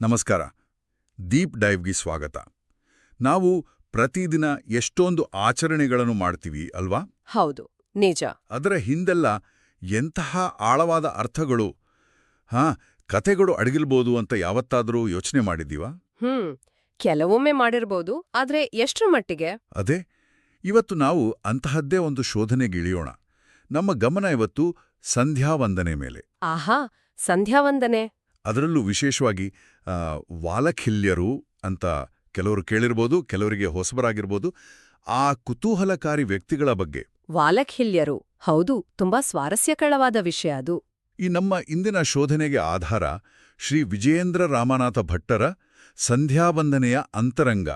ನಮಸ್ಕಾರ. ಡೀಪ್ ಡೈವ್ಗೆ ಸ್ವಾಗತ. ನಾವು ಪ್ರತಿದಿನ ಎಷ್ಟೊಂದು ಆಚರಣೆಗಳನ್ನು ಮಾಡ್ತೀವಿ ಅಲ್ವಾ? ಹೌದು ನಿಜ. ಅದರ ಹಿಂದೆಲ್ಲ ಎಂತಹ ಆಳವಾದ ಅರ್ಥಗಳು ಹಾ ಕತೆಗಳು ಅಡಗಿಲ್ಬೋದು ಅಂತ ಯಾವತ್ತಾದರೂ ಯೋಚನೆ ಮಾಡಿದ್ದೀವಾ? ಹ್ಮ್ ಕೆಲವೊಮ್ಮೆ ಮಾಡಿರ್ಬೋದು ಆದ್ರೆ ಎಷ್ಟರ ಮಟ್ಟಿಗೆ? ಅದೇ ಇವತ್ತು ನಾವು ಅಂತಹದ್ದೇ ಒಂದು ಶೋಧನೆಗಿಳಿಯೋಣ ನಮ್ಮ ಗಮನ ಇವತ್ತು ಸಂಧ್ಯಾವಂದನೆ ಮೇಲೆ. ಆಹಾ ಸಂಧ್ಯಾವಂದನೆ. ಅದರಲ್ಲೂ ವಿಶೇಷವಾಗಿ ವಾಲಖಿಲ್ಯರು ಅಂತ ಕೆಲವರು ಕೇಳಿರ್ಬೋದು ಕೆಲವರಿಗೆ ಹೊಸಬರಾಗಿರ್ಬೋದು ಆ ಕುತೂಹಲಕಾರಿ ವ್ಯಕ್ತಿಗಳ ಬಗ್ಗೆ. ವಾಲಖಿಲ್ಯರು. ಹೌದು ತುಂಬಾ ಸ್ವಾರಸ್ಯಕರವಾದ ವಿಷಯ ಅದು. ಈ ನಮ್ಮ ಇಂದಿನ ಶೋಧನೆಗೆ ಆಧಾರ ಶ್ರೀ ವಿಜಯೇಂದ್ರ ರಾಮನಾಥ ಭಟ್ಟರ ಸಂಧ್ಯಾವಂದನೆಯ ಅಂತರಂಗ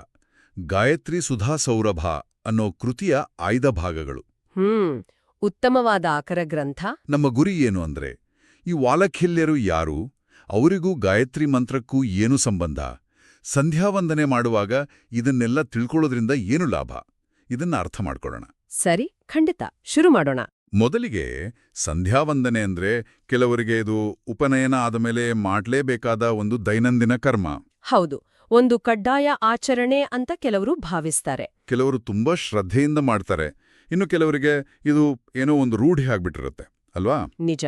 ಗಾಯತ್ರಿ ಸುಧಾ ಸೌರಭ ಅನ್ನೋ ಕೃತಿಯ ಆಯ್ದ ಭಾಗಗಳು. ಹ್ಮ್ ಉತ್ತಮವಾದ ಆಕರ ಗ್ರಂಥ. ನಮ್ಮ ಗುರಿ ಏನು ಅಂದ್ರೆ ಈ ವಾಲಖಿಲ್ಯರು ಯಾರು? ಅವರಿಗೂ ಗಾಯತ್ರಿ ಮಂತ್ರಕ್ಕೂ ಏನು ಸಂಬಂಧ? ಸಂಧ್ಯಾವಂದನೆ ಮಾಡುವಾಗ ಇದನ್ನೆಲ್ಲ ತಿಳ್ಕೊಳ್ಳೋದ್ರಿಂದ ಏನು ಲಾಭ? ಇದನ್ನ ಅರ್ಥ ಮಾಡ್ಕೊಳ್ಳೋಣ. ಸರಿ ಖಂಡಿತ. ಶುರು ಮಾಡೋಣ. ಮೊದಲಿಗೆ ಸಂಧ್ಯಾವಂದನೆ ಅಂದ್ರೆ ಕೆಲವರಿಗೆ ಇದು ಉಪನಯನ ಆದಮೇಲೆ ಮಾಡಲೇಬೇಕಾದ ಒಂದು ದೈನಂದಿನ ಕರ್ಮ. ಹೌದು ಒಂದು ಕಡ್ಡಾಯ ಆಚರಣೆ ಅಂತ ಕೆಲವರು ಭಾವಿಸ್ತಾರೆ. ಕೆಲವರು ತುಂಬಾ ಶ್ರದ್ಧೆಯಿಂದ ಮಾಡ್ತಾರೆ. ಇನ್ನು ಕೆಲವರಿಗೆ ಇದು ಏನೋ ಒಂದು ರೂಢಿ ಆಗ್ಬಿಟ್ಟಿರುತ್ತೆ ಅಲ್ವಾ? ನಿಜ.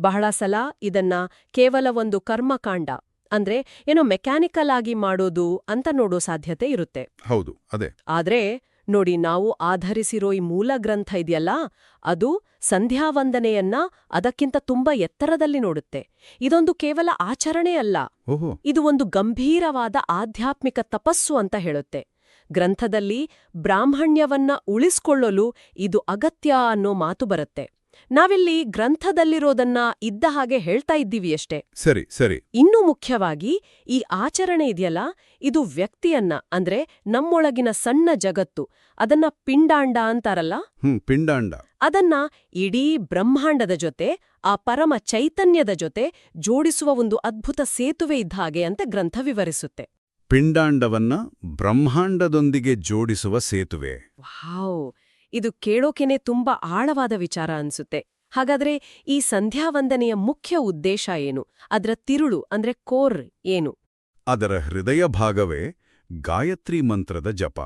ಬಹಳ ಸಲ ಇದನ್ನ ಕೇವಲ ಒಂದು ಕರ್ಮಕಾಂಡ ಅಂದ್ರೆ ಏನೋ ಮೆಕ್ಯಾನಿಕಲ್ ಆಗಿ ಮಾಡೋದು ಅಂತ ನೋಡೋ ಸಾಧ್ಯತೆ ಇರುತ್ತೆ. ಹೌದು ಅದೇ. ಆದ್ರೆ ನೋಡಿ ನಾವು ಆಧರಿಸಿರೋ ಈ ಮೂಲ ಗ್ರಂಥ ಇದೆಯಲ್ಲ ಅದು ಸಂಧ್ಯಾವಂದನೆಯನ್ನ ಅದಕ್ಕಿಂತ ತುಂಬಾ ಎತ್ತರದಲ್ಲಿ ನೋಡುತ್ತೆ. ಇದೊಂದು ಕೇವಲ ಆಚರಣೆ ಅಲ್ಲ. ಇದು ಒಂದು ಗಂಭೀರವಾದ ಆಧ್ಯಾತ್ಮಿಕ ತಪಸ್ಸು ಅಂತ ಹೇಳುತ್ತೆ. ಗ್ರಂಥದಲ್ಲಿ ಬ್ರಾಹ್ಮಣ್ಯವನ್ನ ಉಳಿಸ್ಕೊಳ್ಳಲು ಇದು ಅಗತ್ಯ ಅನ್ನೋ ಮಾತು ಬರುತ್ತೆ. ನಾವಿಲ್ಲಿ ಗ್ರಂಥದಲ್ಲಿರೋದನ್ನ ಇದ್ದ ಹಾಗೆ ಹೇಳ್ತಾ ಇದ್ದೀವಿ ಅಷ್ಟೇ. ಸರಿ ಸರಿ. ಇನ್ನೂ ಮುಖ್ಯವಾಗಿ ಈ ಆಚರಣೆ ಇದೆಯಲ್ಲ ಇದು ವ್ಯಕ್ತಿಯನ್ನ ಅಂದ್ರೆ ನಮ್ಮೊಳಗಿನ ಸಣ್ಣ ಜಗತ್ತು ಅದನ್ನ ಪಿಂಡಾಂಡ ಅಂತಾರಲ್ಲ? ಹ್ಮ್ ಪಿಂಡಾಂಡ. ಅದನ್ನ ಇಡೀ ಬ್ರಹ್ಮಾಂಡದ ಜೊತೆ ಆ ಪರಮ ಚೈತನ್ಯದ ಜೊತೆ ಜೋಡಿಸುವ ಒಂದು ಅದ್ಭುತ ಸೇತುವೆ ಇದ್ದ ಹಾಗೆ ಅಂತ ಗ್ರಂಥ ವಿವರಿಸುತ್ತೆ. ಪಿಂಡಾಂಡವನ್ನ ಬ್ರಹ್ಮಾಂಡದೊಂದಿಗೆ ಜೋಡಿಸುವ ಸೇತುವೆ. ವಾವ್! ಇದು ಕೇಳೋಕೆನೆ ತುಂಬಾ ಆಳವಾದ ವಿಚಾರ ಅನ್ಸುತ್ತೆ. ಹಾಗಾದ್ರೆ ಈ ಸಂಧ್ಯಾವಂದನೆಯ ಮುಖ್ಯ ಉದ್ದೇಶ ಏನು? ಅದರ ತಿರುಳು ಅಂದ್ರೆ ಕೋರ್ ಏನು? ಅದರ ಹೃದಯ ಭಾಗವೇ ಗಾಯತ್ರಿ ಮಂತ್ರದ ಜಪ.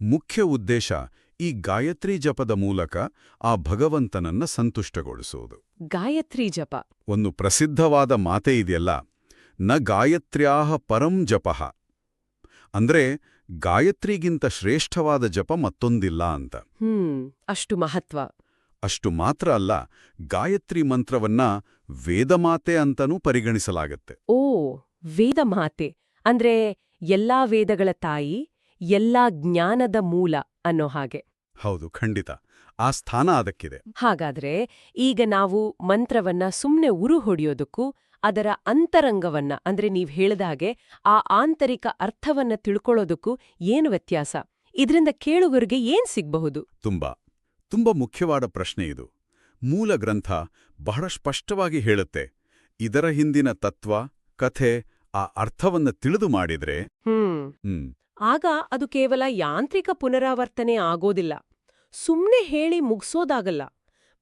ಮುಖ್ಯ ಉದ್ದೇಶ ಈ ಗಾಯತ್ರಿ ಜಪದ ಮೂಲಕ ಆ ಭಗವಂತನನ್ನ ಸಂತುಷ್ಟಗೊಳಿಸುವುದು ಗಾಯತ್ರಿ ಜಪ. ಒಂದು ಪ್ರಸಿದ್ಧವಾದ ಮಾತೆ ಇದೆಯಲ್ಲ ನ ಗಾಯತ್ರ್ಯಾಹ ಪರಂ ಜಪಃ. ಅಂದ್ರೆ ಗಾಯತ್ರಿಗಿಂತ ಶ್ರೇಷ್ಠವಾದ ಜಪ ಮತ್ತೊಂದಿಲ್ಲ ಅಂತ. ಹ್ಮ್ ಅಷ್ಟು ಮಹತ್ವ. ಅಷ್ಟು ಮಾತ್ರ ಅಲ್ಲ ಗಾಯತ್ರಿ ಮಂತ್ರವನ್ನ ವೇದಮಾತೆ ಅಂತನೂ ಪರಿಗಣಿಸಲಾಗತ್ತೆ. ಓ ವೇದಮಾತೆ. ಅಂದ್ರೆ ಎಲ್ಲಾ ವೇದಗಳ ತಾಯಿ ಎಲ್ಲಾ ಜ್ಞಾನದ ಮೂಲ ಅನ್ನೋ ಹಾಗೆ. ಹೌದು ಖಂಡಿತ. ಆ ಸ್ಥಾನ ಅದಕ್ಕಿದೆ. ಹಾಗಾದ್ರೆ ಈಗ ನಾವು ಮಂತ್ರವನ್ನ ಸುಮ್ನೆ ಉರು ಹೊಡೆಯೋದಕ್ಕೂ ಅದರ ಅಂತರಂಗವನ್ನ ಅಂದ್ರೆ ನೀವ್ ಹೇಳಿದ ಹಾಗೆ ಆ ಆಂತರಿಕ ಅರ್ಥವನ್ನ ತಿಳ್ಕೊಳ್ಳೋದಕ್ಕೂ ಏನು ವ್ಯತ್ಯಾಸ? ಇದರಿಂದ ಕೇಳುಗರಿಗೆ ಏನ್ ಸಿಗ್ಬಹುದು? ತುಂಬಾ. ತುಂಬಾ ಮುಖ್ಯವಾದ ಪ್ರಶ್ನೆ ಇದು. ಮೂಲ ಗ್ರಂಥ ಬಹಳ ಸ್ಪಷ್ಟವಾಗಿ ಹೇಳುತ್ತೆ. ಇದರ ಹಿಂದಿನ ತತ್ವ ಕಥೆ ಆ ಅರ್ಥವನ್ನ ತಿಳಿದು ಮಾಡಿದ್ರೆ ಹ್ಮ್. ಆಗ ಅದು ಕೇವಲ ಯಾಂತ್ರಿಕ ಪುನರಾವರ್ತನೆ ಆಗೋದಿಲ್ಲ. ಸುಮ್ನೆ ಹೇಳಿ ಮುಗಿಸೋದಾಗಲ್ಲ.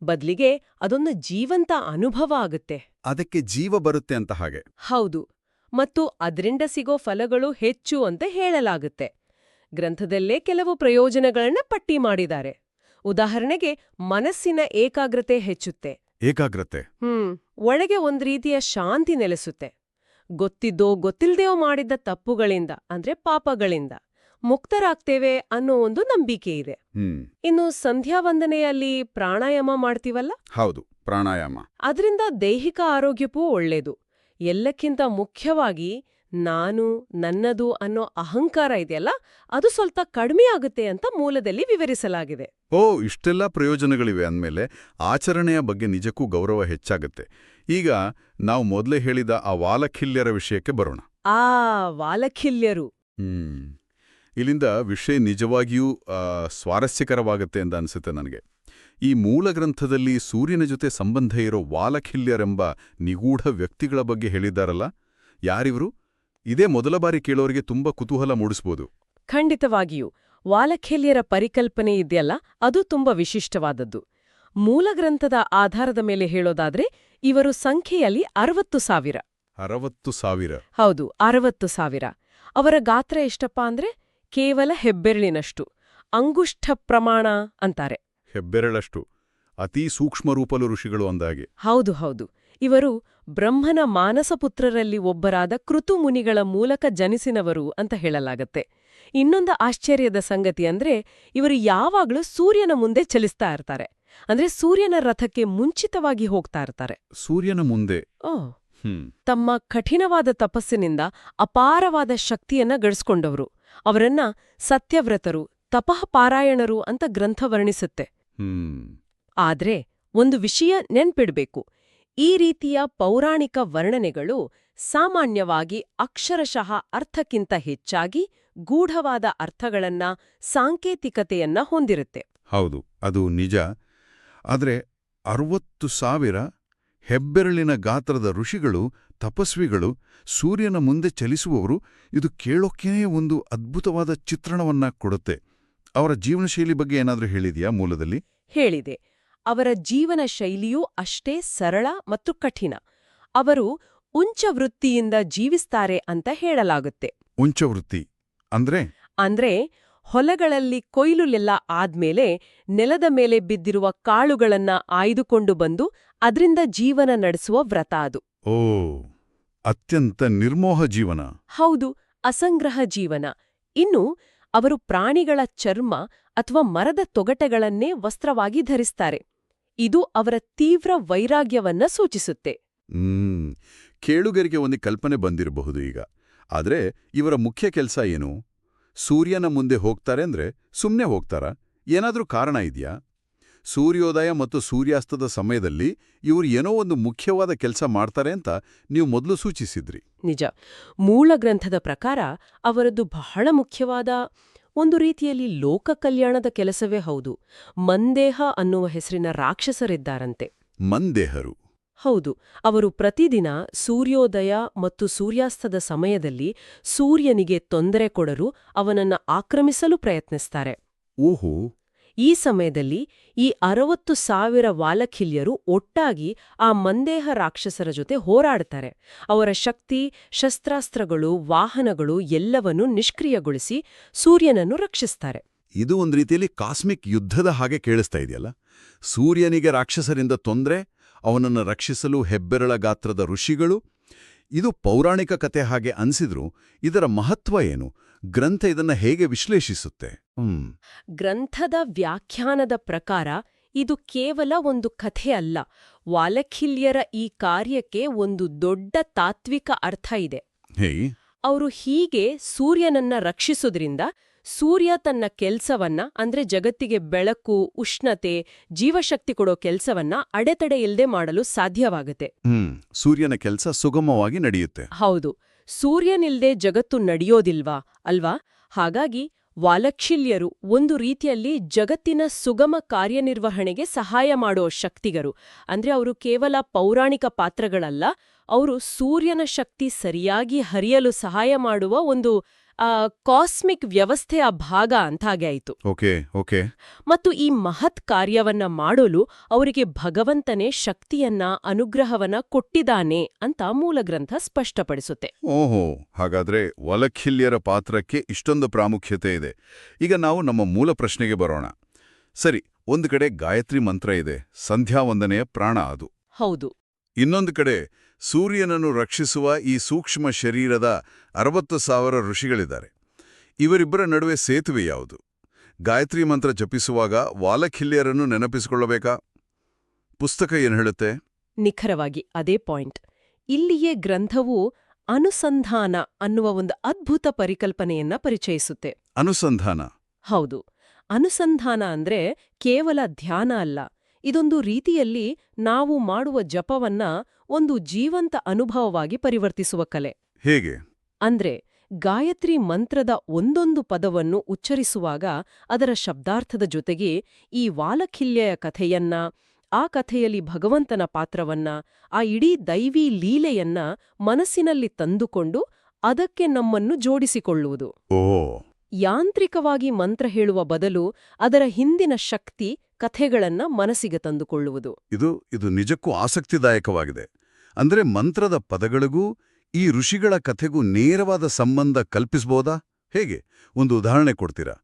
ಬದ್ಲಿಗೆ ಅದೊಂದು ಜೀವಂತ ಅನುಭವ ಆಗುತ್ತೆ. ಅದಕ್ಕೆ ಜೀವ ಬರುತ್ತೆ ಅಂತ ಹಾಗೆ. ಹೌದು. ಮತ್ತು ಅದರಿಂದ ಸಿಗೋ ಫಲಗಳು ಹೆಚ್ಚು ಅಂತ ಹೇಳಲಾಗುತ್ತೆ. ಗ್ರಂಥದಲ್ಲೇ ಕೆಲವು ಪ್ರಯೋಜನಗಳನ್ನ ಪಟ್ಟಿ ಮಾಡಿದ್ದಾರೆ. ಉದಾಹರಣೆಗೆ ಮನಸ್ಸಿನ ಏಕಾಗ್ರತೆ ಹೆಚ್ಚುತ್ತೆ. ಏಕಾಗ್ರತೆ? ಹ್ಮ್. ಒಳಗೆ ಒಂದ್ ರೀತಿಯ ಶಾಂತಿ ನೆಲೆಸುತ್ತೆ. ಗೊತ್ತಿದ್ದೋ ಗೊತ್ತಿಲ್ದೆಯೋ ಮಾಡಿದ್ದ ತಪ್ಪುಗಳಿಂದ ಅಂದ್ರೆ ಪಾಪಗಳಿಂದ ಮುಕ್ತರಾಗ್ತೇವೆ ಅನ್ನೋ ಒಂದು ನಂಬಿಕೆ ಇದೆ. ಇನ್ನು ಇನ್ನು ಸಂಧ್ಯಾವಂದನೆಯಲ್ಲಿ ಪ್ರಾಣಾಯಾಮ ಮಾಡ್ತೀವಲ್ಲ? ಹೌದು. ಪ್ರಾಣಾಯಾಮ. ಅದರಿಂದ ದೈಹಿಕ ಆರೋಗ್ಯಕ್ಕೂ ಒಳ್ಳೇದು. ಎಲ್ಲಕ್ಕಿಂತ ಮುಖ್ಯವಾಗಿ ನಾನು ನನ್ನದು ಅನ್ನೋ ಅಹಂಕಾರ ಇದೆಯಲ್ಲ ಅದು ಸ್ವಲ್ಪ ಕಡಿಮೆ ಆಗುತ್ತೆ ಅಂತ ಮೂಲದಲ್ಲಿ ವಿವರಿಸಲಾಗಿದೆ. ಓ ಇಷ್ಟೆಲ್ಲ ಪ್ರಯೋಜನಗಳಿವೆ ಅಂದಮೇಲೆ ಆಚರಣೆಯ ಬಗ್ಗೆ ನಿಜಕ್ಕೂ ಗೌರವ ಹೆಚ್ಚಾಗುತ್ತೆ. ಈಗ ನಾವು ಮೊದಲೇ ಹೇಳಿದ ಆ ವಾಲಖಿಲ್ಯರ ವಿಷಯಕ್ಕೆ ಬರೋಣ. ಆ ವಾಲಖಿಲ್ಯರು. ಇಲ್ಲಿಂದ ವಿಷಯ ನಿಜವಾಗಿಯೂ ಸ್ವಾರಸ್ಯಕರವಾಗುತ್ತೆ ಅಂತ ಅನಿಸುತ್ತೆ ನನಗೆ. ಈ ಮೂಲ ಗ್ರಂಥದಲ್ಲಿ ಸೂರ್ಯನ ಜೊತೆ ಸಂಬಂಧ ಇರೋ ವಾಲಖಿಲ್ಯರೆಂಬ ನಿಗೂಢ ವ್ಯಕ್ತಿಗಳ ಬಗ್ಗೆ ಹೇಳಿದ್ದಾರಲ್ಲ? ಯಾರಿವರು? ಇದೇ ಮೊದಲ ಬಾರಿ ಕೇಳೋರಿಗೆ ತುಂಬಾ ಕುತೂಹಲ ಮೂಡಿಸ್ಬೋದು. ಖಂಡಿತವಾಗಿಯೂ. ವಾಲಖಿಲ್ಯರ ಪರಿಕಲ್ಪನೆ ಇದೆಯಲ್ಲ ಅದು ತುಂಬಾ ವಿಶಿಷ್ಟವಾದದ್ದು. ಮೂಲ ಗ್ರಂಥದ ಆಧಾರದ ಮೇಲೆ ಹೇಳೋದಾದ್ರೆ ಇವರು ಸಂಖ್ಯೆಯಲ್ಲಿ ಅರವತ್ತು ಸಾವಿರ. ಅರವತ್ತು ಸಾವಿರ. ಹೌದು ಅರವತ್ತು ಸಾವಿರ. ಅವರ ಗಾತ್ರ ಎಷ್ಟಪ್ಪ ಅಂದ್ರೆ ಕೇವಲ ಹೆಬ್ಬೆರಳಿನಷ್ಟು. ಅಂಗುಷ್ಠ ಪ್ರಮಾಣ ಅಂತಾರೆ. ಹೆಬ್ಬೆರಳಷ್ಟು ಅತೀ ಸೂಕ್ಷ್ಮ ರೂಪಲು ಋಷಿಗಳು ಅಂದಾಗೆ. ಹೌದು ಹೌದು. ಇವರು ಬ್ರಹ್ಮನ ಮಾನಸಪುತ್ರರಲ್ಲಿ ಒಬ್ಬರಾದ ಕೃತು ಮುನಿಗಳ ಮೂಲಕ ಜನಿಸಿನವರು ಅಂತ ಹೇಳಲಾಗತ್ತೆ. ಇನ್ನೊಂದು ಆಶ್ಚರ್ಯದ ಸಂಗತಿ ಅಂದ್ರೆ ಇವರು ಯಾವಾಗಲೂ ಸೂರ್ಯನ ಮುಂದೆ ಚಲಿಸ್ತಾ ಇರ್ತಾರೆ. ಅಂದ್ರೆ ಸೂರ್ಯನ ರಥಕ್ಕೆ ಮುಂಚಿತವಾಗಿ ಹೋಗ್ತಾ ಇರ್ತಾರೆ. ಸೂರ್ಯನ ಮುಂದೆ? ಓ. ತಮ್ಮ ಕಠಿಣವಾದ ತಪಸ್ಸಿನಿಂದ ಅಪಾರವಾದ ಶಕ್ತಿಯನ್ನ ಗಳಿಸ್ಕೊಂಡವರು. ಅವರನ್ನ ಸತ್ಯವ್ರತರು ತಪಃ ಪಾರಾಯಣರು ಅಂತ ಗ್ರಂಥ ವರ್ಣಿಸುತ್ತೆ. ಆದ್ರೆ ಒಂದು ವಿಷಯ ನೆನ್ಪಿಡ್ಬೇಕು. ಈ ರೀತಿಯ ಪೌರಾಣಿಕ ವರ್ಣನೆಗಳು ಸಾಮಾನ್ಯವಾಗಿ ಅಕ್ಷರಶಃ ಅರ್ಥಕ್ಕಿಂತ ಹೆಚ್ಚಾಗಿ ಗೂಢವಾದ ಅರ್ಥಗಳನ್ನ ಸಾಂಕೇತಿಕತೆಯನ್ನ ಹೊಂದಿರುತ್ತೆ. ಹೌದು, ಅದು ನಿಜ. ಆದರೆ ಅರವತ್ತು ಸಾವಿರ ಹೆಬ್ಬೆರಳಿನ ಗಾತ್ರದ ಋಷಿಗಳು, ತಪಸ್ವಿಗಳು ಸೂರ್ಯನ ಮುಂದೆ ಚಲಿಸುವವರು ಇದು ಕೇಳೋಕ್ಕೇನೇ ಒಂದು ಅದ್ಭುತವಾದ ಚಿತ್ರಣವನ್ನ ಕೊಡುತ್ತೆ. ಅವರ ಜೀವನಶೈಲಿ ಬಗ್ಗೆ ಏನಾದರೂ ಹೇಳಿದೆಯಾ ಮೂಲದಲ್ಲಿ? ಹೇಳಿದೆ. ಅವರ ಜೀವನ ಶೈಲಿಯೂ ಅಷ್ಟೇ ಸರಳ ಮತ್ತು ಕಠಿಣ. ಅವರು ಉಂಚ ವೃತ್ತಿಯಿಂದ ಜೀವಿಸ್ತಾರೆ ಅಂತ ಹೇಳಲಾಗುತ್ತೆ. ಉಂಚ ವೃತ್ತಿ. ಅಂದ್ರೆ? ಅಂದ್ರೆ ಹೊಲಗಳಲ್ಲಿ ಕೊಯ್ಲುಲೆಲ್ಲ ಆದ್ಮೇಲೆ ನೆಲದ ಮೇಲೆ ಬಿದ್ದಿರುವ ಕಾಳುಗಳನ್ನ ಆಯ್ದುಕೊಂಡು ಬಂದು ಅದರಿಂದ ಜೀವನ ನಡೆಸುವ ವ್ರತ ಅದು. ಓ ಅತ್ಯಂತ ನಿರ್ಮೋಹ ಜೀವನ. ಹೌದು ಅಸಂಗ್ರಹ ಜೀವನ. ಇನ್ನು ಅವರು ಪ್ರಾಣಿಗಳ ಚರ್ಮ ಅಥವಾ ಮರದ ತೊಗಟೆಗಳನ್ನೇ ವಸ್ತ್ರವಾಗಿ ಧರಿಸ್ತಾರೆ. ಇದು ಅವರ ತೀವ್ರ ವೈರಾಗ್ಯವನ್ನ ಸೂಚಿಸುತ್ತೆ. ಕೇಳುಗರಿಗೆ ಒಂದು ಕಲ್ಪನೆ ಬಂದಿರಬಹುದು ಈಗ. ಆದರೆ ಇವರ ಮುಖ್ಯ ಕೆಲಸ ಏನು? ಸೂರ್ಯನ ಮುಂದೆ ಹೋಗ್ತಾರೆ ಅಂದ್ರೆ ಸುಮ್ಮನೆ ಹೋಗ್ತಾರಾ? ಏನಾದ್ರೂ ಕಾರಣ ಇದೆಯಾ? ಸೂರ್ಯೋದಯ ಮತ್ತು ಸೂರ್ಯಾಸ್ತದ ಸಮಯದಲ್ಲಿ ಇವರು ಏನೋ ಒಂದು ಮುಖ್ಯವಾದ ಕೆಲಸ ಮಾಡ್ತಾರೆ ಅಂತ ನೀವು ಮೊದಲು ಸೂಚಿಸಿದ್ರಿ. ನಿಜ. ಮೂಲ ಗ್ರಂಥದ ಪ್ರಕಾರ ಅವರದ್ದು ಬಹಳ ಮುಖ್ಯವಾದ ಒಂದು ರೀತಿಯಲ್ಲಿ ಲೋಕ ಕಲ್ಯಾಣದ ಕೆಲಸವೇ ಹೌದು. ಮಂದೇಹ ಅನ್ನುವ ಹೆಸರಿನ ರಾಕ್ಷಸರಿದ್ದಾರಂತೆ. ಮಂದೇಹರು. ಹೌದು. ಅವರು ಪ್ರತಿದಿನ ಸೂರ್ಯೋದಯ ಮತ್ತು ಸೂರ್ಯಾಸ್ತದ ಸಮಯದಲ್ಲಿ ಸೂರ್ಯನಿಗೆ ತೊಂದರೆ ಕೊಡಲು ಅವನನ್ನ ಆಕ್ರಮಿಸಲು ಪ್ರಯತ್ನಿಸ್ತಾರೆ. ಓಹೋ. ಈ ಸಮಯದಲ್ಲಿ ಈ ಅರವತ್ತು ಸಾವಿರ ವಾಲಖಿಲ್ಯರು ಒಟ್ಟಾಗಿ ಆ ಮಂದೇಹ ರಾಕ್ಷಸರ ಜೊತೆ ಹೋರಾಡ್ತಾರೆ. ಅವರ ಶಕ್ತಿ, ಶಸ್ತ್ರಾಸ್ತ್ರಗಳು, ವಾಹನಗಳು ಎಲ್ಲವನ್ನೂ ನಿಷ್ಕ್ರಿಯಗೊಳಿಸಿ ಸೂರ್ಯನನ್ನು ರಕ್ಷಿಸ್ತಾರೆ. ಇದು ಒಂದು ರೀತಿಯಲ್ಲಿ ಕಾಸ್ಮಿಕ್ ಯುದ್ಧದ ಹಾಗೆ ಕೇಳಿಸ್ತಾ ಇದೆಯಲ್ಲ? ಸೂರ್ಯನಿಗೆ ರಾಕ್ಷಸರಿಂದ ತೊಂದರೆ, ಅವನನ್ನು ರಕ್ಷಿಸಲು ಹೆಬ್ಬೆರಳ ಗಾತ್ರದ ಋಷಿಗಳು. ಇದು ಪೌರಾಣಿಕ ಕತೆ ಹಾಗೆ ಅನ್ಸಿದ್ರು ಇದರ ಮಹತ್ವ ಏನು? ಗ್ರಂಥ ಇದನ್ನ ಹೇಗೆ ವಿಶ್ಲೇಷಿಸುತ್ತೆ? ಗ್ರಂಥದ ವ್ಯಾಖ್ಯಾನದ ಪ್ರಕಾರ ಇದು ಕೇವಲ ಒಂದು ಕಥೆ ಅಲ್ಲ. ವಾಲಖಿಲ್ಯರ ಈ ಕಾರ್ಯಕ್ಕೆ ಒಂದು ದೊಡ್ಡ ತಾತ್ವಿಕ ಅರ್ಥ ಇದೆ. ಅವರು ಹೀಗೆ ಸೂರ್ಯನನ್ನ ರಕ್ಷಿಸೋದ್ರಿಂದ ಸೂರ್ಯ ತನ್ನ ಕೆಲ್ಸವನ್ನ ಅಂದ್ರೆ ಜಗತ್ತಿಗೆ ಬೆಳಕು ಉಷ್ಣತೆ ಜೀವಶಕ್ತಿ ಕೊಡೋ ಕೆಲ್ಸವನ್ನ ಅಡೆತಡೆ ಇಲ್ಲದೆ ಮಾಡಲು ಸಾಧ್ಯವಾಗುತ್ತೆ. ಸೂರ್ಯನ ಕೆಲಸ ಸುಗಮವಾಗಿ ನಡೆಯುತ್ತೆ. ಹೌದು. ಸೂರ್ಯನಿಲ್ದೆ ಜಗತ್ತು ನಡೆಯೋದಿಲ್ವಾ? ಅಲ್ವಾ? ಹಾಗಾಗಿ ವಾಲಕ್ಷಿಲ್ಯರು ಒಂದು ರೀತಿಯಲ್ಲಿ ಜಗತ್ತಿನ ಸುಗಮ ಕಾರ್ಯನಿರ್ವಹಣೆಗೆ ಸಹಾಯ ಮಾಡೋ ಶಕ್ತಿಗರು. ಅಂದ್ರೆ ಅವರು ಕೇವಲ ಪೌರಾಣಿಕ ಪಾತ್ರಗಳಲ್ಲ, ಅವರು ಸೂರ್ಯನ ಶಕ್ತಿ ಸರಿಯಾಗಿ ಹರಿಯಲು ಸಹಾಯ ಮಾಡುವ ಒಂದು ಕಾಸ್ಮಿಕ್ ವ್ಯವಸ್ಥೆಯ ಭಾಗ ಅಂತಾಗೆ ಆಯಿತು. Okay okay. ಮತ್ತು ಈ ಮಹತ್ ಕಾರ್ಯವನ್ನ ಮಾಡಲು ಅವರಿಗೆ ಭಗವಂತನೇ ಶಕ್ತಿಯನ್ನ ಅನುಗ್ರಹವನ್ನ ಕೊಟ್ಟಿದ್ದಾನೆ ಅಂತ ಮೂಲಗ್ರಂಥ ಸ್ಪಷ್ಟಪಡಿಸುತ್ತೆ. ಓಹೋ ಹಾಗಾದ್ರೆ ವಲಖಿಲ್ಯರ ಪಾತ್ರಕ್ಕೆ ಇಷ್ಟೊಂದು ಪ್ರಾಮುಖ್ಯತೆ ಇದೆ. ಈಗ ನಾವು ನಮ್ಮ ಮೂಲ ಪ್ರಶ್ನೆಗೆ ಬರೋಣ. ಸರಿ ಒಂದು ಕಡೆ ಗಾಯತ್ರಿ ಮಂತ್ರ ಇದೆ ಸಂಧ್ಯಾ ವಂದನೆಯ ಪ್ರಾಣ ಅದು. ಹೌದು. ಇನ್ನೊಂದು ಕಡೆ ಸೂರ್ಯನನ್ನು ರಕ್ಷಿಸುವ ಈ ಸೂಕ್ಷ್ಮ ಶರೀರದ ಅರವತ್ತು ಸಾವಿರ ಋಷಿಗಳಿದ್ದಾರೆ. ಇವರಿಬ್ಬರ ನಡುವೆ ಸೇತುವೆ ಯಾವುದು? ಗಾಯತ್ರಿ ಮಂತ್ರ ಜಪಿಸುವಾಗ ವಾಲಖಿಲ್ಯರನ್ನು ನೆನಪಿಸಿಕೊಳ್ಳಬೇಕಾ? ಪುಸ್ತಕ ಏನು ಹೇಳುತ್ತೆ? ನಿಖರವಾಗಿ ಅದೇ ಪಾಯಿಂಟ್. ಇಲ್ಲಿಯೇ ಗ್ರಂಥವು ಅನುಸಂಧಾನ ಅನ್ನುವ ಒಂದು ಅದ್ಭುತ ಪರಿಕಲ್ಪನೆಯನ್ನ ಪರಿಚಯಿಸುತ್ತೆ. ಅನುಸಂಧಾನ? ಹೌದು. ಅನುಸಂಧಾನ ಅಂದ್ರೆ ಕೇವಲ ಧ್ಯಾನ ಅಲ್ಲ. ಇದೊಂದು ರೀತಿಯಲ್ಲಿ ನಾವು ಮಾಡುವ ಜಪವನ್ನ ಒಂದು ಜೀವಂತ ಅನುಭವವಾಗಿ ಪರಿವರ್ತಿಸುವ ಕಲೆ. ಹೇಗೆ? ಅಂದ್ರೆ ಗಾಯತ್ರಿ ಮಂತ್ರದ ಒಂದೊಂದು ಪದವನ್ನು ಉಚ್ಚರಿಸುವಾಗ ಅದರ ಶಬ್ದಾರ್ಥದ ಜೊತೆಗೆ ಈ ವಾಲಖಿಲ್ಯೆಯ ಕಥೆಯನ್ನ ಆ ಕಥೆಯಲ್ಲಿ ಭಗವಂತನ ಪಾತ್ರವನ್ನ ಆ ಇಡೀ ದೈವೀ ಲೀಲೆಯನ್ನ ಮನಸ್ಸಿನಲ್ಲಿ ತಂದುಕೊಂಡು ಅದಕ್ಕೆ ನಮ್ಮನ್ನು ಜೋಡಿಸಿಕೊಳ್ಳುವುದು. ಯಾಂತ್ರಿಕವಾಗಿ ಮಂತ್ರ ಹೇಳುವ ಬದಲು ಅದರ ಹಿಂದಿನ ಶಕ್ತಿ ಕಥೆಗಳನ್ನ ಮನಸ್ಸಿಗೆ ತಂದುಕೊಳ್ಳುವುದು. ಇದು ಇದು ನಿಜಕ್ಕೂ ಆಸಕ್ತಿದಾಯಕವಾಗಿದೆ. ಅಂದ್ರೆ ಮಂತ್ರದ ಪದಗಳಿಗೂ ಈ ಋಷಿಗಳ ಕಥೆಗೂ ನೇರವಾದ ಸಂಬಂಧ ಕಲ್ಪಿಸಬಹುದಾ ಹೇಗೆ? ಒಂದು ಉದಾಹರಣೆ ಕೊಡ್ತೀರಾ?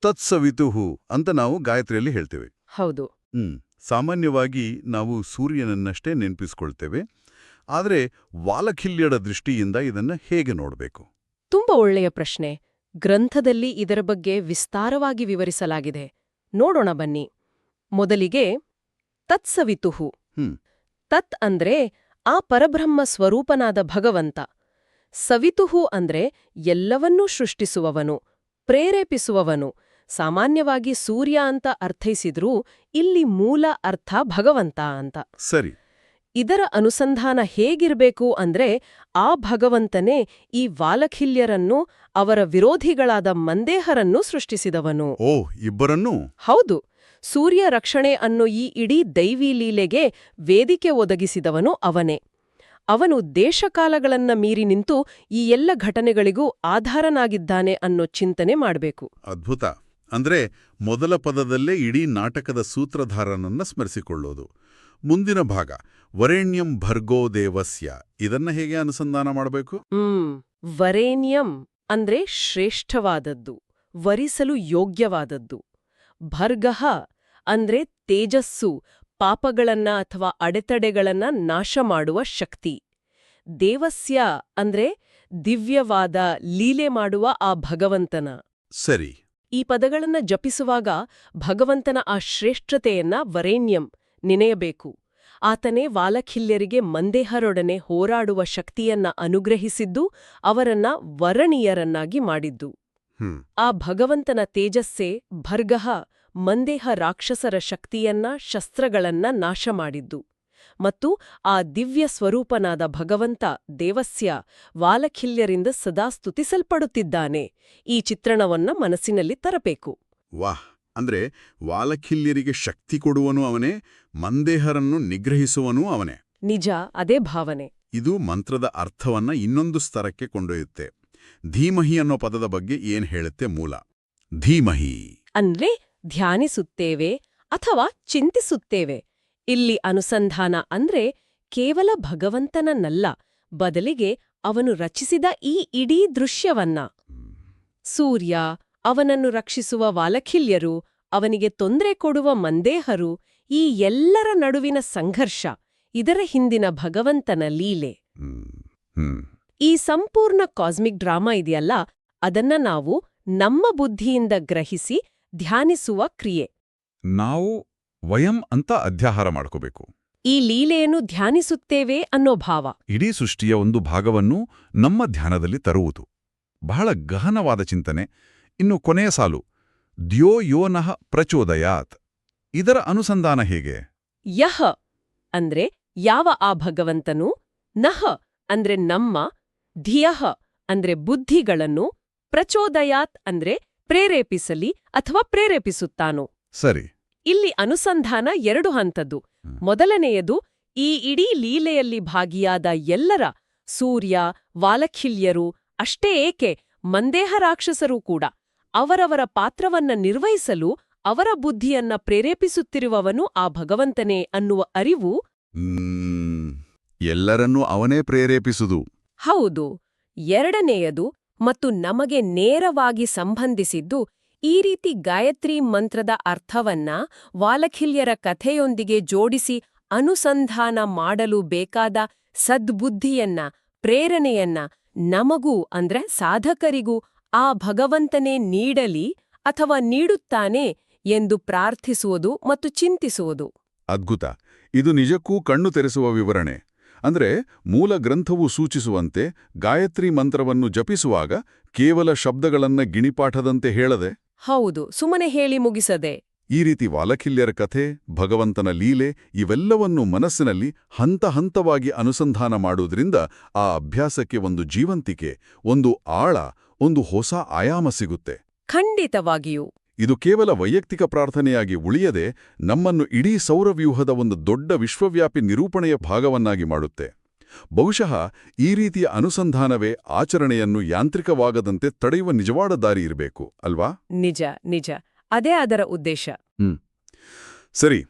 ತತ್ಸವಿತುಹು ಅಂತ ನಾವು ಗಾಯತ್ರಿಯಲ್ಲಿ ಹೇಳ್ತೇವೆ. ಹೌದು. ಹ್ಮ್ ಸಾಮಾನ್ಯವಾಗಿ ನಾವು ಸೂರ್ಯನನ್ನಷ್ಟೇ ನೆನಪಿಸ್ಕೊಳ್ತೇವೆ. ಆದರೆ ವಾಲಖಿಲ್ಯಡ ದೃಷ್ಟಿಯಿಂದ ಇದನ್ನ ಹೇಗೆ ನೋಡಬೇಕು? ತುಂಬ ಒಳ್ಳೆಯ ಪ್ರಶ್ನೆ. ಗ್ರಂಥದಲ್ಲಿ ಇದರ ಬಗ್ಗೆ ವಿಸ್ತಾರವಾಗಿ ವಿವರಿಸಲಾಗಿದೆ. ನೋಡೋಣ ಬನ್ನಿ. ಮೊದಲಿಗೆ ತತ್ಸವಿತುಹು. ತತ್ ಅಂದ್ರೆ ಆ ಪರಬ್ರಹ್ಮ ಸ್ವರೂಪನಾದ ಭಗವಂತ. ಸವಿತುಹು ಅಂದ್ರೆ ಎಲ್ಲವನ್ನೂ ಸೃಷ್ಟಿಸುವವನು ಪ್ರೇರೇಪಿಸುವವನು. ಸಾಮಾನ್ಯವಾಗಿ ಸೂರ್ಯ ಅಂತ ಅರ್ಥೈಸಿದ್ರೂ ಇಲ್ಲಿ ಮೂಲ ಅರ್ಥ ಭಗವಂತ ಅಂತ. ಸರಿ. ಇದರ ಅನುಸಂಧಾನ ಹೇಗಿರಬೇಕು ಅಂದ್ರೆ ಆ ಭಗವಂತನೇ ಈ ವಾಲಖಿಲ್ಯರನ್ನು ಅವರ ವಿರೋಧಿಗಳಾದ ಮಂದೇಹರನ್ನು ಸೃಷ್ಟಿಸಿದವನು. ಓ ಇಬ್ಬರನ್ನೂ? ಹೌದು. ಸೂರ್ಯ ರಕ್ಷಣೆ ಅನ್ನೋ ಈ ಇಡೀ ದೈವಿ ಲೀಲೆಗೆ ವೇದಿಕೆ ಒದಗಿಸಿದವನು ಅವನೇ. ಅವನು ದೇಶಕಾಲಗಳನ್ನ ಮೀರಿ ನಿಂತು ಈ ಎಲ್ಲ ಘಟನೆಗಳಿಗೂ ಆಧಾರನಾಗಿದ್ದಾನೆ ಅನ್ನೋ ಚಿಂತನೆ ಮಾಡಬೇಕು. ಅದ್ಭುತ. ಅಂದ್ರೆ ಮೊದಲ ಪದದಲ್ಲೇ ಇಡೀ ನಾಟಕದ ಸೂತ್ರಧಾರನನ್ನ ಸ್ಮರಿಸಿಕೊಳ್ಳೋದು. ಮುಂದಿನ ಭಾಗ ವರೇಣ್ಯಂ ಭರ್ಗೋ ದೇವಸ್ಯ. ಇದನ್ನ ಹೇಗೆ ಅನುಸಂಧಾನ ಮಾಡಬೇಕು? ಹ್ಮ್. ವರೇಣ್ಯಂ ಅಂದ್ರೆ ಶ್ರೇಷ್ಠವಾದದ್ದು ವರಿಸಲು ಯೋಗ್ಯವಾದದ್ದು. ಭರ್ಗಃ ಅಂದ್ರೆ ತೇಜಸ್ಸು ಪಾಪಗಳನ್ನ ಅಥವಾ ಅಡೆತಡೆಗಳನ್ನ ನಾಶ ಮಾಡುವ ಶಕ್ತಿ. ದೇವಸ್ಯ ಅಂದ್ರೆ ದಿವ್ಯವಾದ ಲೀಲೆ ಮಾಡುವ ಆ ಭಗವಂತನ. ಸರಿ. ಈ ಪದಗಳನ್ನ ಜಪಿಸುವಾಗ ಭಗವಂತನ ಆ ಶ್ರೇಷ್ಠತೆಯನ್ನ ವರೇಣ್ಯಂ ನೆನೆಯಬೇಕು. ಆತನೇ ವಾಲಖಿಲ್ಯರಿಗೆ ಮಂದೇಹರೊಡನೆ ಹೋರಾಡುವ ಶಕ್ತಿಯನ್ನ ಅನುಗ್ರಹಿಸಿದ್ದು ಅವರನ್ನ ವರಣೀಯರನ್ನಾಗಿ ಮಾಡಿದ್ದು. ಆ ಭಗವಂತನ ತೇಜಸ್ಸೇ ಭರ್ಗಹ ಮಂದೇಹ ರಾಕ್ಷಸರ ಶಕ್ತಿಯನ್ನ ಶಸ್ತ್ರಗಳನ್ನ ನಾಶ ಮಾಡಿದ್ದು ಮತ್ತು ಆ ದಿವ್ಯ ಸ್ವರೂಪನಾದ ಭಗವಂತ ದೇವಸ್ಯ ವಾಲಖಿಲ್ಯರಿಂದ ಸದಾ ಸ್ತುತಿಸಲ್ಪಡುತ್ತಿದ್ದಾನೆ ಈ ಚಿತ್ರಣವನ್ನ ಮನಸ್ಸಿನಲ್ಲಿ ತರಬೇಕು. ವಾಹ್! ಅಂದ್ರೆ ವಾಲಖಿಲ್ಯರಿಗೆ ಶಕ್ತಿ ಕೊಡುವನು ಅವನೇ ಮಂದೇಹರನ್ನು ನಿಗ್ರಹಿಸುವನೂ ಅವನೇ. ನಿಜ ಅದೇ ಭಾವನೆ. ಇದು ಮಂತ್ರದ ಅರ್ಥವನ್ನ ಇನ್ನೊಂದು ಸ್ತರಕ್ಕೆ ಕೊಂಡೊಯ್ಯುತ್ತೆ. ಧೀಮಹಿ ಅನ್ನೋ ಪದದ ಬಗ್ಗೆ ಏನ್ ಹೇಳುತ್ತೆ ಮೂಲ? ಧೀಮಹಿ. ಅಂದ್ರೆ ಧ್ಯಾನಿಸುತ್ತೇವೆ ಅಥವಾ ಚಿಂತಿಸುತ್ತೇವೆ. ಇಲ್ಲಿ ಅನುಸಂಧಾನ ಅಂದ್ರೆ ಕೇವಲ ಭಗವಂತನನ್ನಲ್ಲ ಬದಲಿಗೆ ಅವನು ರಚಿಸಿದ ಈ ಇಡೀ ದೃಶ್ಯವನ್ನ. ಸೂರ್ಯ ಅವನನ್ನು ರಕ್ಷಿಸುವ ವಾಲಖಿಲ್ಯರು ಅವನಿಗೆ ತೊಂದರೆ ಕೊಡುವ ಮಂದೇಹರು ಈ ಎಲ್ಲರ ನಡುವಿನ ಸಂಘರ್ಷ ಇದರ ಹಿಂದಿನ ಭಗವಂತನ ಲೀಲೆ. ಈ ಸಂಪೂರ್ಣ ಕಾಸ್ಮಿಕ್ ಡ್ರಾಮಾ ಇದೆಯಲ್ಲ ಅದನ್ನ ನಾವು ನಮ್ಮ ಬುದ್ಧಿಯಿಂದ ಗ್ರಹಿಸಿ ಧ್ಯಾನಿಸುವ ಕ್ರಿಯೆ. ನಾವು ವಯಂ ಅಂತ ಅಧ್ಯಾಹಾರ ಮಾಡ್ಕೋಬೇಕು. ಈ ಲೀಲೆಯನ್ನು ಧ್ಯಾನಿಸುತ್ತೇವೆ ಅನ್ನೋ ಭಾವ. ಇಡೀ ಸೃಷ್ಟಿಯ ಒಂದು ಭಾಗವನ್ನು ನಮ್ಮ ಧ್ಯಾನದಲ್ಲಿ ತರುವುದು. ಬಹಳ ಗಹನವಾದ ಚಿಂತನೆ. ಇನ್ನು ಕೊನೆಯ ಸಾಲು ದ್ಯೋ ಯೋನಃ ಪ್ರಚೋದಯಾತ್. ಇದರ ಅನುಸಂಧಾನ ಹೇಗೆ? ಯಹ ಅಂದ್ರೆ ಯಾವ ಆ ಭಗವಂತನು ನಹ ಅಂದ್ರೆ ನಮ್ಮ ಧಿಯಃ ಅಂದ್ರೆ ಬುದ್ಧಿಗಳನ್ನು ಪ್ರಚೋದಯಾತ್ ಅಂದ್ರೆ ಪ್ರೇರೇಪಿಸಲಿ ಅಥವಾ ಪ್ರೇರೇಪಿಸುತ್ತಾನೋ. ಸರಿ. ಇಲ್ಲಿ ಅನುಸಂಧಾನ ಎರಡು ಹಂತದ್ದು. ಮೊದಲನೆಯದು ಈ ಇಡೀ ಲೀಲೆಯಲ್ಲಿ ಭಾಗಿಯಾದ ಎಲ್ಲರ ಸೂರ್ಯ ವಾಲಖಿಲ್ಯರು ಅಷ್ಟೇ ಏಕೆ ಮಂದೇಹ ರಾಕ್ಷಸರೂ ಕೂಡ ಅವರವರ ಪಾತ್ರವನ್ನ ನಿರ್ವಹಿಸಲು ಅವರ ಬುದ್ಧಿಯನ್ನ ಪ್ರೇರೇಪಿಸುತ್ತಿರುವವನು ಆ ಭಗವಂತನೇ ಅನ್ನುವ ಅರಿವು ಎಲ್ಲರನ್ನೂ ಅವನೇ ಪ್ರೇರೇಪಿಸುದು. ಹೌದು, ಎರಡನೆಯದು ಮತ್ತು ನಮಗೆ ನೇರವಾಗಿ ಸಂಬಂಧಿಸಿದ್ದು ಈ ರೀತಿ ಗಾಯತ್ರಿ ಮಂತ್ರದ ಅರ್ಥವನ್ನ ವಾಲಖಿಲ್ಯರ ಕಥೆಯೊಂದಿಗೆ ಜೋಡಿಸಿ ಅನುಸಂಧಾನ ಮಾಡಲು ಬೇಕಾದ ಸದ್ಬುದ್ಧಿಯನ್ನ, ಪ್ರೇರಣೆಯನ್ನ ನಮಗೂ ಅಂದ್ರೆ ಸಾಧಕರಿಗೂ ಆ ಭಗವಂತನೇ ನೀಡಲಿ ಅಥವಾ ನೀಡುತ್ತಾನೆ ಎಂದು ಪ್ರಾರ್ಥಿಸುವುದು ಮತ್ತು ಚಿಂತಿಸುವುದು. ಅದ್ಭುತ. ಇದು ನಿಜಕ್ಕೂ ಕಣ್ಣು ತೆರೆಸುವ ವಿವರಣೆ. ಅಂದ್ರೆ ಮೂಲ ಗ್ರಂಥವು ಸೂಚಿಸುವಂತೆ ಗಾಯತ್ರಿ ಮಂತ್ರವನ್ನು ಜಪಿಸುವಾಗ ಕೇವಲ ಶಬ್ದಗಳನ್ನ ಗಿಣಿಪಾಠದಂತೆ ಹೇಳದೆ? ಹೌದು ಸುಮ್ಮನೆ ಹೇಳಿ ಮುಗಿಸದೆ. ಈ ರೀತಿ ವಾಲಖಿಲ್ಯರ ಕಥೆ ಭಗವಂತನ ಲೀಲೆ ಇವೆಲ್ಲವನ್ನು ಮನಸ್ಸಿನಲ್ಲಿ ಹಂತ ಹಂತವಾಗಿ ಅನುಸಂಧಾನ ಮಾಡುವುದರಿಂದ ಆ ಅಭ್ಯಾಸಕ್ಕೆ ಒಂದು ಜೀವಂತಿಕೆ ಒಂದು ಆಳ ಒಂದು ಹೊಸ ಆಯಾಮ ಸಿಗುತ್ತೆ. ಖಂಡಿತವಾಗಿಯೂ. ಇದು ಕೇವಲ ವೈಯಕ್ತಿಕ ಪ್ರಾರ್ಥನೆಯಾಗಿ ಉಳಿಯದೆ ನಮ್ಮನ್ನು ಇಡೀ ಸೌರವ್ಯೂಹದ ಒಂದು ದೊಡ್ಡ ವಿಶ್ವವ್ಯಾಪಿ ನಿರೂಪಣೆಯ ಭಾಗವನ್ನಾಗಿ ಮಾಡುತ್ತೆ. ಬಹುಶಃ ಈ ರೀತಿಯ ಅನುಸಂಧಾನವೇ ಆಚರಣೆಯನ್ನು ಯಾಂತ್ರಿಕವಾಗದಂತೆ ತಡೆಯುವ ನಿಜವಾದ ದಾರಿ ಇರಬೇಕು ಅಲ್ವಾ? ನಿಜ ನಿಜ. ಅದೇ ಅದರ ಉದ್ದೇಶ. ಸರಿ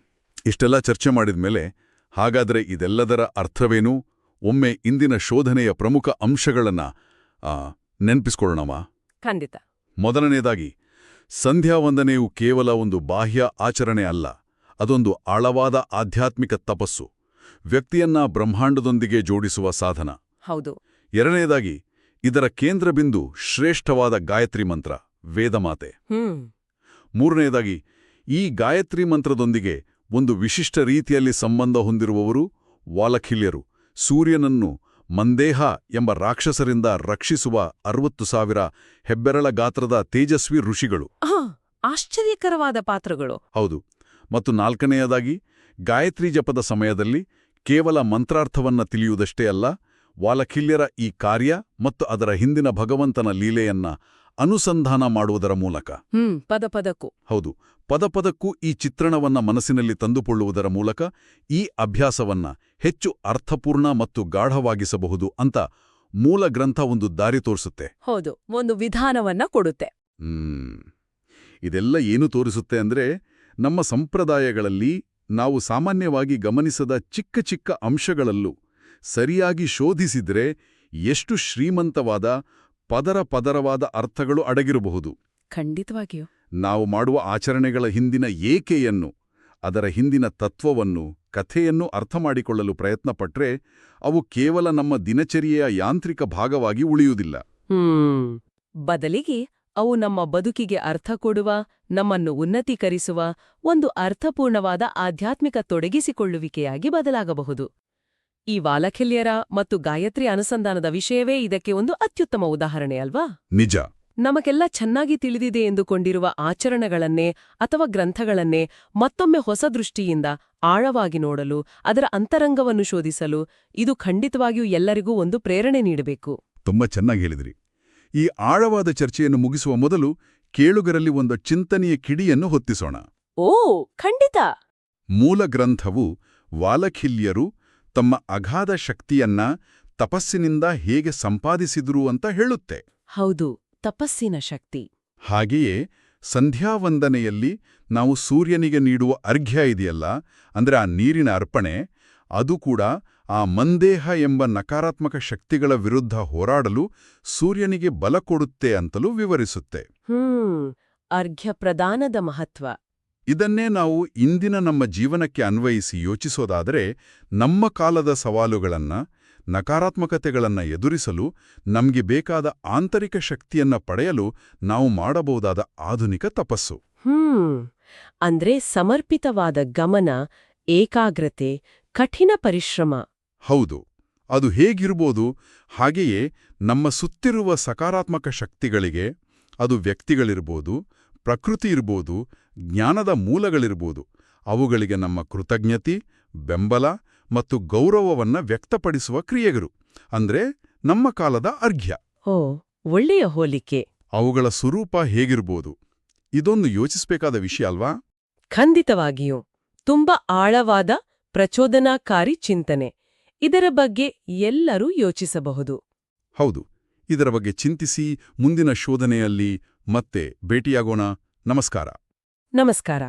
ಇಷ್ಟೆಲ್ಲ ಚರ್ಚೆ ಮಾಡಿದ್ಮೇಲೆ ಹಾಗಾದ್ರೆ ಇದೆಲ್ಲದರ ಅರ್ಥವೇನು? ಒಮ್ಮೆ ಇಂದಿನ ಶೋಧನೆಯ ಪ್ರಮುಖ ಅಂಶಗಳನ್ನ ನೆನ್ಪಿಸ್ಕೊಳ್ಳೋಣವಾ? ಖಂಡಿತ. ಮೊದಲನೇದಾಗಿ ಸಂಧ್ಯಾವಂದನೆಯು ಕೇವಲ ಒಂದು ಬಾಹ್ಯ ಆಚರಣೆ ಅಲ್ಲ ಅದೊಂದು ಆಳವಾದ ಆಧ್ಯಾತ್ಮಿಕ ತಪಸ್ಸು ವ್ಯಕ್ತಿಯನ್ನ ಬ್ರಹ್ಮಾಂಡದೊಂದಿಗೆ ಜೋಡಿಸುವ ಸಾಧನ. ಹೌದು. ಎರಡನೇದಾಗಿ ಇದರ ಕೇಂದ್ರಬಿಂದು ಶ್ರೇಷ್ಠವಾದ ಗಾಯತ್ರಿ ಮಂತ್ರ ವೇದಮಾತೆ. ಮೂರನೆಯದಾಗಿ ಈ ಗಾಯತ್ರಿ ಮಂತ್ರದೊಂದಿಗೆ ಒಂದು ವಿಶಿಷ್ಟ ರೀತಿಯಲ್ಲಿ ಸಂಬಂಧ ಹೊಂದಿರುವವರು ವಾಲಖಿಲ್ಯರು ಸೂರ್ಯನನ್ನು ಮಂದೇಹ ಎಂಬ ರಾಕ್ಷಸರಿಂದ ರಕ್ಷಿಸುವ ಅರವತ್ತು ಸಾವಿರ ಹೆಬ್ಬೆರಳ ಗಾತ್ರದ ತೇಜಸ್ವಿ ಋಷಿಗಳು. ಆಶ್ಚರ್ಯಕರವಾದ ಪಾತ್ರಗಳು. ಹೌದು. ಮತ್ತು ನಾಲ್ಕನೆಯದಾಗಿ ಗಾಯತ್ರಿ ಜಪದ ಸಮಯದಲ್ಲಿ ಕೇವಲ ಮಂತ್ರಾರ್ಥವನ್ನ ತಿಳಿಯುವುದಷ್ಟೇ ಅಲ್ಲ ವಾಲಖಿಲ್ಯರ ಈ ಕಾರ್ಯ ಮತ್ತು ಅದರ ಹಿಂದಿನ ಭಗವಂತನ ಲೀಲೆಯನ್ನ ಅನುಸಂಧಾನ ಮಾಡುವುದರ ಮೂಲಕ. ಹ್ಮ್ ಪದ ಪದಕ್ಕೂ ಹೌದು ಪದಪದಕ್ಕೂ ಈ ಚಿತ್ರಣವನ್ನ ಮನಸ್ಸಿನಲ್ಲಿ ತಂದುಕೊಳ್ಳುವುದರ ಮೂಲಕ ಈ ಅಭ್ಯಾಸವನ್ನ ಹೆಚ್ಚು ಅರ್ಥಪೂರ್ಣ ಮತ್ತು ಗಾಢವಾಗಿಸಬಹುದು ಅಂತ ಮೂಲ ಗ್ರಂಥ ಒಂದು ದಾರಿ ತೋರಿಸುತ್ತೆ. ಹೌದು ಒಂದು ವಿಧಾನವನ್ನ ಕೊಡುತ್ತೆ. ಹ್ಮ್ ಇದೆಲ್ಲ ಏನು ತೋರಿಸುತ್ತೆ ಅಂದ್ರೆ ನಮ್ಮ ಸಂಪ್ರದಾಯಗಳಲ್ಲಿ ನಾವು ಸಾಮಾನ್ಯವಾಗಿ ಗಮನಿಸದ ಚಿಕ್ಕ ಚಿಕ್ಕ ಅಂಶಗಳಲ್ಲೂ ಸರಿಯಾಗಿ ಶೋಧಿಸಿದ್ರೆ ಎಷ್ಟು ಶ್ರೀಮಂತವಾದ ಪದರ ಪದರವಾದ ಅರ್ಥಗಳು ಅಡಗಿರಬಹುದು. ಖಂಡಿತವಾಗಿಯೂ. ನಾವು ಮಾಡುವ ಆಚರಣೆಗಳ ಹಿಂದಿನ ಏಕೆಯನ್ನು ಅದರ ಹಿಂದಿನ ತತ್ವವನ್ನು ಕಥೆಯನ್ನು ಅರ್ಥಮಾಡಿಕೊಳ್ಳಲು ಪ್ರಯತ್ನಪಟ್ರೆ ಅವು ಕೇವಲ ನಮ್ಮ ದಿನಚರಿಯೆಯ ಯಾಂತ್ರಿಕ ಭಾಗವಾಗಿ ಉಳಿಯುವುದಿಲ್ಲ. ಬದಲಿಗೆ ಅವು ನಮ್ಮ ಬದುಕಿಗೆ ಅರ್ಥ ಕೊಡುವ ನಮ್ಮನ್ನು ಉನ್ನತೀಕರಿಸುವ ಒಂದು ಅರ್ಥಪೂರ್ಣವಾದ ಆಧ್ಯಾತ್ಮಿಕ ತೊಡಗಿಸಿಕೊಳ್ಳುವಿಕೆಯಾಗಿ ಬದಲಾಗಬಹುದು. ಈ ವಾಲಖಿಲ್ಯರ ಮತ್ತು ಗಾಯತ್ರಿ ಅನುಸಂಧಾನದ ವಿಷಯವೇ ಇದಕ್ಕೆ ಒಂದು ಅತ್ಯುತ್ತಮ ಉದಾಹರಣೆ ಅಲ್ವಾ? ನಿಜ. ನಮಗೆಲ್ಲ ಚೆನ್ನಾಗಿ ತಿಳಿದಿದೆ ಎಂದುಕೊಂಡಿರುವ ಆಚರಣೆಗಳನ್ನೇ ಅಥವಾ ಗ್ರಂಥಗಳನ್ನೇ ಮತ್ತೊಮ್ಮೆ ಹೊಸ ದೃಷ್ಟಿಯಿಂದ ಆಳವಾಗಿ ನೋಡಲು ಅದರ ಅಂತರಂಗವನ್ನು ಶೋಧಿಸಲು ಇದು ಖಂಡಿತವಾಗಿಯೂ ಎಲ್ಲರಿಗೂ ಒಂದು ಪ್ರೇರಣೆ ನೀಡಬೇಕು. ತುಂಬಾ ಚೆನ್ನಾಗಿ ಹೇಳಿದ್ರಿ. ಈ ಆಳವಾದ ಚರ್ಚೆಯನ್ನು ಮುಗಿಸುವ ಮೊದಲು ಕೇಳುಗರಲ್ಲಿ ಒಂದು ಚಿಂತನೆಯ ಕಿಡಿಯನ್ನು ಹೊತ್ತಿಸೋಣ. ಓ ಖಂಡಿತ! ಮೂಲ ಗ್ರಂಥವು ವಾಲಖಿಲ್ಯರು ತಮ್ಮ ಅಗಾಧ ಶಕ್ತಿಯನ್ನ ತಪಸ್ಸಿನಿಂದ ಹೇಗೆ ಸಂಪಾದಿಸಿದ್ರು ಅಂತ ಹೇಳುತ್ತೆ. ಹೌದು ತಪಸ್ಸಿನ ಶಕ್ತಿ. ಹಾಗೆಯೇ ಸಂಧ್ಯಾವಂದನೆಯಲ್ಲಿ ನಾವು ಸೂರ್ಯನಿಗೆ ನೀಡುವ ಅರ್ಘ್ಯ ಇದೆಯಲ್ಲ ಅಂದ್ರೆ ಆ ನೀರಿನ ಅರ್ಪಣೆ ಅದು ಕೂಡ ಆ ಮಂದೇಹ ಎಂಬ ನಕಾರಾತ್ಮಕ ಶಕ್ತಿಗಳ ವಿರುದ್ಧ ಹೋರಾಡಲು ಸೂರ್ಯನಿಗೆ ಬಲ ಕೊಡುತ್ತೆ ಅಂತಲೂ ವಿವರಿಸುತ್ತೆ. ಹ್ಮ್ ಅರ್ಘ್ಯ ಪ್ರದಾನದ ಮಹತ್ವ. ಇದನ್ನೇ ನಾವು ಇಂದಿನ ನಮ್ಮ ಜೀವನಕ್ಕೆ ಅನ್ವಯಿಸಿ ಯೋಚಿಸೋದಾದರೆ ನಮ್ಮ ಕಾಲದ ಸವಾಲುಗಳನ್ನು ನಕಾರಾತ್ಮಕತೆಗಳನ್ನು ಎದುರಿಸಲು ನಮಗೆ ಬೇಕಾದ ಆಂತರಿಕ ಶಕ್ತಿಯನ್ನ ಪಡೆಯಲು ನಾವು ಮಾಡಬಹುದಾದ ಆಧುನಿಕ ತಪಸ್ಸು. ಹ್ಮ್. ಅಂದ್ರೆ ಸಮರ್ಪಿತವಾದ ಗಮನ ಏಕಾಗ್ರತೆ ಕಠಿಣ ಪರಿಶ್ರಮ. ಹೌದು. ಅದು ಹೇಗಿರ್ಬೋದು ಹಾಗೆಯೇ ನಮ್ಮ ಸುತ್ತಿರುವ ಸಕಾರಾತ್ಮಕ ಶಕ್ತಿಗಳಿಗೆ ಅದು ವ್ಯಕ್ತಿಗಳಿರ್ಬೋದು ಪ್ರಕೃತಿ ಇರ್ಬೋದು ಜ್ಞಾನದ ಮೂಲಗಳಿರ್ಬೋದು. ಅವುಗಳಿಗೆ ನಮ್ಮ ಕೃತಜ್ಞತೆ ಬೆಂಬಲ ಮತ್ತು ಗೌರವವನ್ನ ವ್ಯಕ್ತಪಡಿಸುವ ಕ್ರಿಯೆಗಳು. ಅಂದ್ರೆ ನಮ್ಮ ಕಾಲದ ಅರ್ಘ್ಯ. ಓ ಒಳ್ಳೆಯ ಹೋಲಿಕೆ. ಅವುಗಳ ಸ್ವರೂಪ ಹೇಗಿರ್ಬೋದು? ಇದೊಂದು ಯೋಚಿಸಬೇಕಾದ ವಿಷಯ ಅಲ್ವಾ? ಖಂಡಿತವಾಗಿಯೂ. ತುಂಬಾ ಆಳವಾದ ಪ್ರಚೋದನಾಕಾರಿ ಚಿಂತನೆ. ಇದರ ಬಗ್ಗೆ ಎಲ್ಲರೂ ಯೋಚಿಸಬಹುದು. ಹೌದು. ಇದರ ಬಗ್ಗೆ ಚಿಂತಿಸಿ ಮುಂದಿನ ಶೋಧನೆಯಲ್ಲಿ ಮತ್ತೆ ಭೇಟಿಯಾಗೋಣ. ನಮಸ್ಕಾರ. ನಮಸ್ಕಾರ.